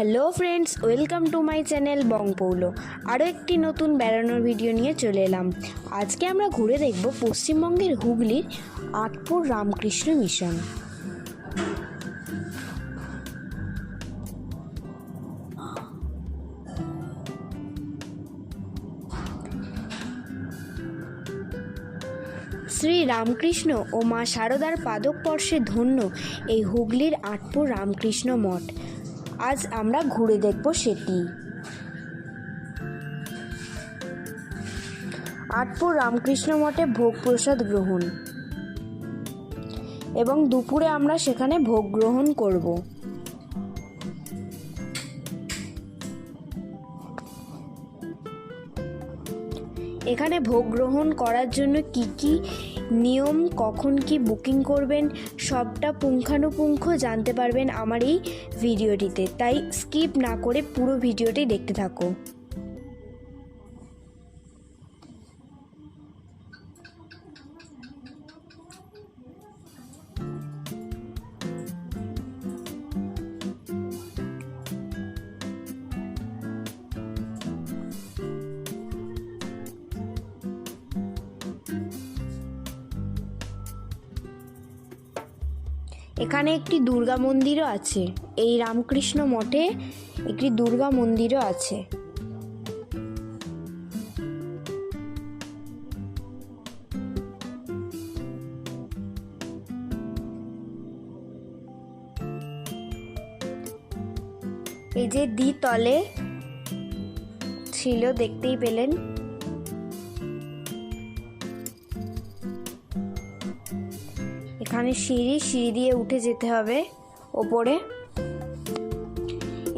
Hello friends welcome to my channel Bongpolo আরও একটি নতুন বেড়ানোর ভিডিও নিয়ে চলে এলাম। আজকে আমরা ঘুরে দেখব পশ্চিমবঙ্গের হুগলির আটপুর রামকৃষ্ণ মিশন শ্রী রামকৃষ্ণ ও মা শারদার পাদকস্পর্শে ধন্য এই হুগলির আটপুর রামকৃষ্ণ মঠ। আজ আমরা ঘুরে দেখব সেটি। আটপুর রামকৃষ্ণ মঠে ভোগ প্রসাদ গ্রহণ। এবং দুপুরে আমরা সেখানে ভোগ গ্রহণ করব। এখানে ভোগ গ্রহণ করার জন্য কি কি নিয়ম, কখন কি বুকিং করবেন, সবটা পুঙ্খানুপুঙ্খ জানতে পারবেন আমার এই ভিডিওটিতে তাই স্কিপ না করে পুরো ভিডিওটি দেখতে থাকো। এখানে একটি দুর্গা মন্দিরও আছে। এই রামকৃষ্ণ মঠে একটি দুর্গা মন্দিরও আছে। এই যে দ্বিতলে ছিল, দেখতেই পেলেন। এখানে সিঁড়ি সিঁড়ি দিয়ে উঠে যেতে হবে ওপরে।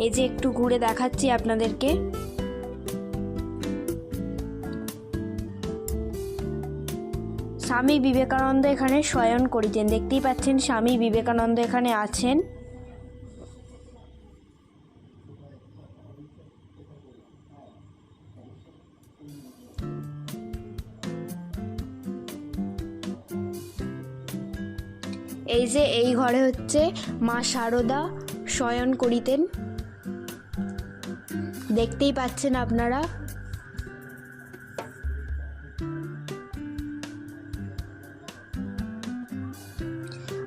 এই যে একটু ঘুরে দেখাচ্ছি আপনাদেরকে। স্বামী বিবেকানন্দ এখানে শয়ন করিতেন। দেখতেই পাচ্ছেন স্বামী বিবেকানন্দ এখানে আছেন। এই যে এই ঘরে হচ্ছে মা শারদা শয়ন করিতেন। দেখতেই পাচ্ছেন আপনারা।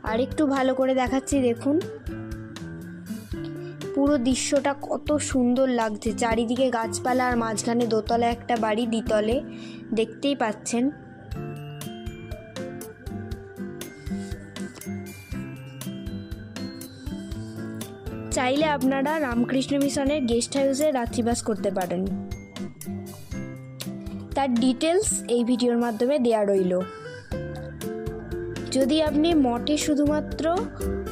আর একটু ভালো করে দেখাচ্ছি, দেখুন। পুরো দৃশ্যটা কত সুন্দর লাগছে। চারিদিকে গাছপালা আর মাঝখানে দোতলা একটা বাড়ি দ্বিতলে। দেখতেই পাচ্ছেন। চাইলে আপনারা রামকৃষ্ণ মিশনের গেস্ট হাউসে রাত্রিবাস করতে পারেন। তার ডিটেলস এই ভিডিওর মাধ্যমে দেয়া রইল। যদি আপনি মঠে শুধুমাত্র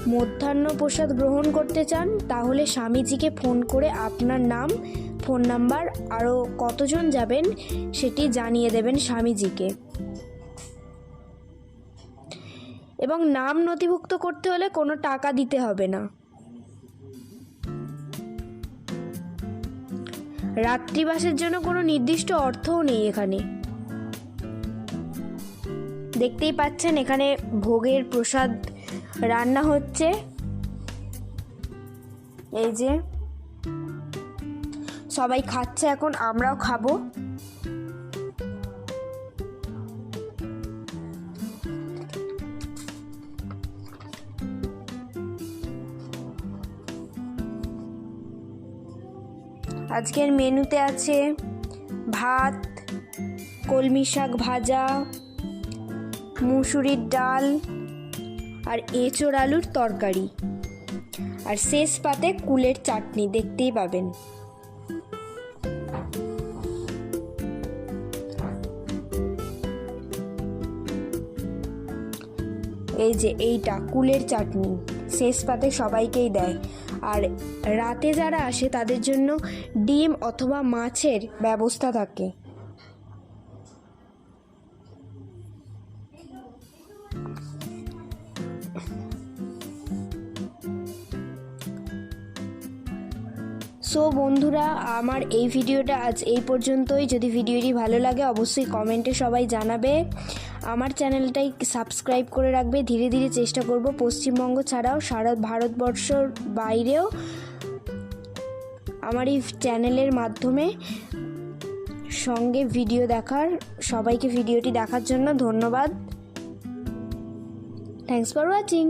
মধ্যাহ্ন প্রসাদ গ্রহণ করতে চান, তাহলে স্বামীজিকে ফোন করে আপনার নাম, ফোন নাম্বার, আরও কতজন যাবেন সেটি জানিয়ে দেবেন স্বামীজিকে। এবং নাম নথিভুক্ত করতে হলে কোনো টাকা দিতে হবে না। রাত্রিবাসের জন্য কোনো নির্দিষ্ট অর্থও নেই এখানে। দেখতেই পাচ্ছেন এখানে ভোগের প্রসাদ রান্না হচ্ছে। এই যে সবাই খাচ্ছে এখন, আমরাও খাব। আজকের মেনুতে আছে ভাত, কলমি শাক ভাজা, মুসুরির ডাল আর এঁচোড় আলুর তরকারি। আর শেষ পাতে কুলের চাটনি, দেখতেই পাবেন। এই যে এইটা, কুলের চাটনি, শেষ পাতে সবাইকেই দেয়। আর রাতে যারা আসে তাদের জন্য ডিম অথবা মাছের ব্যবস্থা থাকে। সো বন্ধুরা, আমার এই ভিডিওটা আজ এই পর্যন্তই। যদি ভিডিওটি ভালো লাগে, অবশ্যই কমেন্টে সবাই জানাবে। আমার চ্যানেলটাই সাবস্ক্রাইব করে রাখবে। ধীরে ধীরে চেষ্টা করব পশ্চিমবঙ্গ ছাড়াও সারা ভারতবর্ষর বাইরেও আমার এই চ্যানেলের মাধ্যমে সঙ্গে ভিডিও দেখার, সবাইকে ভিডিওটি দেখার জন্য ধন্যবাদ। Thanks for watching